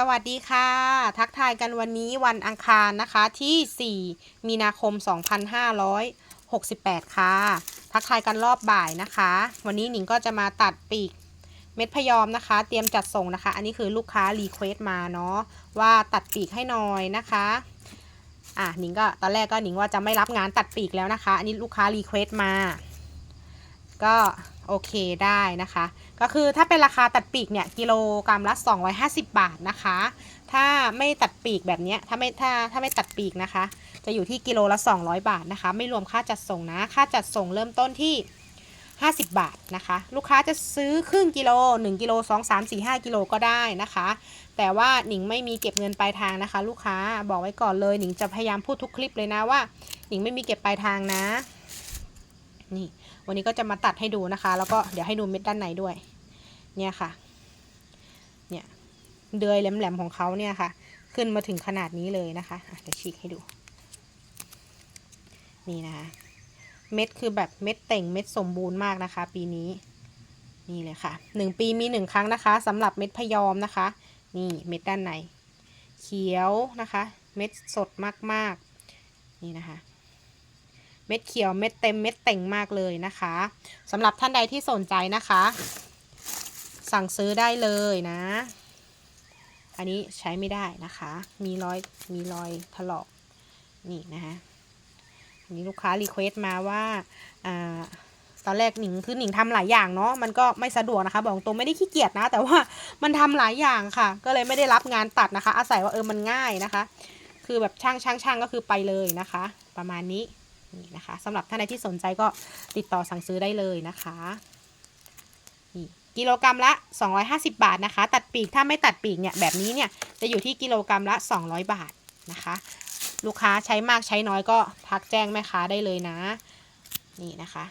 สวัสดีค่ะ ทักทายกันวันนี้วันอังคารนะคะที่ 4 มีนาคม 2568 ค่ะ ทักทายกันรอบบ่ายนะคะ วันนี้หนิงก็จะมาตัดปีกเม็ดพยอมนะคะ เตรียมจัดส่งนะคะ อันนี้คือลูกค้ารีเควสมาเนาะว่าตัดปีกให้หน่อยนะคะอะหนิงก็ตอนแรกก็หนิงว่าจะไม่รับงานตัดปีกแล้วนะคะ อันนี้ลูกค้ารีเควสมา ก็ โอเคได้นะคะ ก็คือถ้าเป็นราคาตัดปีกเนี่ยกิโลกรัมละ 250 บาทนะคะ ถ้าไม่ตัดปีกแบบนี้ถ้าไม่ถ้าถ้าไม่ตัดปีกนะคะ จะอยู่ที่กิโลละ 200 บาทนะคะ ไม่รวมค่าจัดส่งนะ ค่าจัดส่งเริ่มต้นที่ 50 บาทนะคะ ลูกค้าจะซื้อครึ่งกิโล 1กิโล2 3 4 5กิโลก็ได้นะคะ แต่ว่าหนิงไม่มีเก็บเงินปลายทางนะคะ ลูกค้าบอกไว้ก่อนเลยหนิงจะพยายามพูดทุกคลิปเลยนะว่าหนิงไม่มีเก็บปลายทางนะ นี่ วันนี้ก็จะมาตัดให้ดูนะคะ แล้วก็เดี๋ยวให้ดูเม็ดด้านในด้วย เนี่ยค่ะ เนี่ยเดือยแหลมๆของเขาเนี่ยค่ะ ขึ้นมาถึงขนาดนี้เลยนะคะอะเดี๋ยวฉีกให้ดู นี่นะคะ เม็ดคือแบบเม็ดเต่งเม็ดสมบูรณ์มากนะคะ ปีนี้ นี่เลยค่ะหนึ่งปีมีหนึ่งครั้งนะคะสำหรับเม็ดพยอมนะคะ นี่เม็ดด้านใน เขียวนะคะ เม็ดสดมากๆ นี่นะคะ เม็ดเขียวเม็ดเต็มเม็ดเต่งมากเลยนะคะสำหรับท่านใดที่สนใจนะคะ สั่งซื้อได้เลยนะ อันนี้ใช้ไม่ได้นะคะ มีรอยมีรอยถลอกนี่นะคะอันนี้ลูกค้ารีเควสต์มาว่าอ่าตอนแรกหนิงคือหนิงทำหลายอย่างเนาะมันก็ไม่สะดวกนะคะ บอกตรงไม่ได้ขี้เกียจนะ แต่ว่ามันทำหลายอย่างค่ะ ก็เลยไม่ได้รับงานตัดนะคะ อาศัยว่าเออมันง่ายนะคะ คือแบบช่างช่างช่างก็คือไปเลยนะคะ ประมาณนี้ นี่นะคะสำหรับท่านใดที่สนใจก็ติดต่อสั่งซื้อได้เลยนะคะนี่กิโลกรัมละ 250 บาทนะคะ ตัดปีกถ้าไม่ตัดปีกเนี่ยแบบนี้เนี่ยจะอยู่ที่กิโลกรัมละ 200 บาทนะคะ ลูกค้าใช้มากใช้น้อยก็ทักแจ้งแม่ค้าได้เลยนะ นี่นะคะ